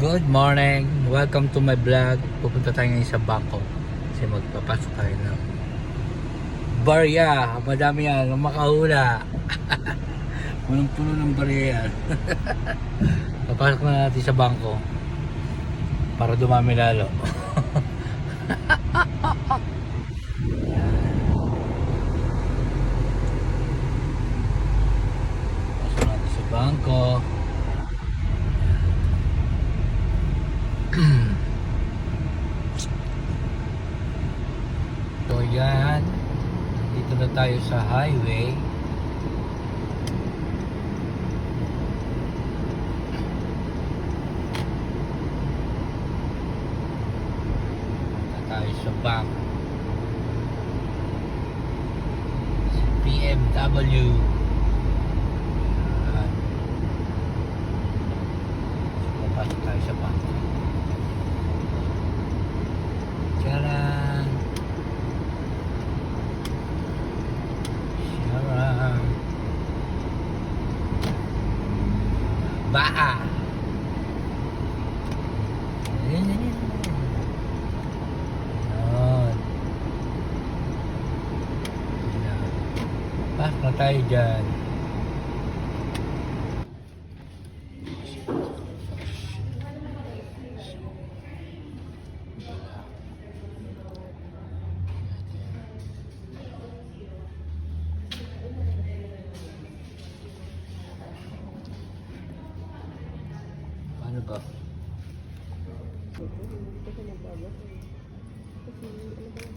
Good morning! Welcome to my vlog. Pupunta tayo ngayon sa bangko. Kasi magpapasok tayo ng barya. Madami yan. Makahula. Punong-puno ng barya yan. Papasok na natin sa bangko. Para dumami lalo. Pasok natin sa bangko. So yan, dito na tayo sa highway. Punta tayo sa bank. BMW. và à Bác nó tay giờ Pasok na tayo dyan. Paano ba? Kasi ano ba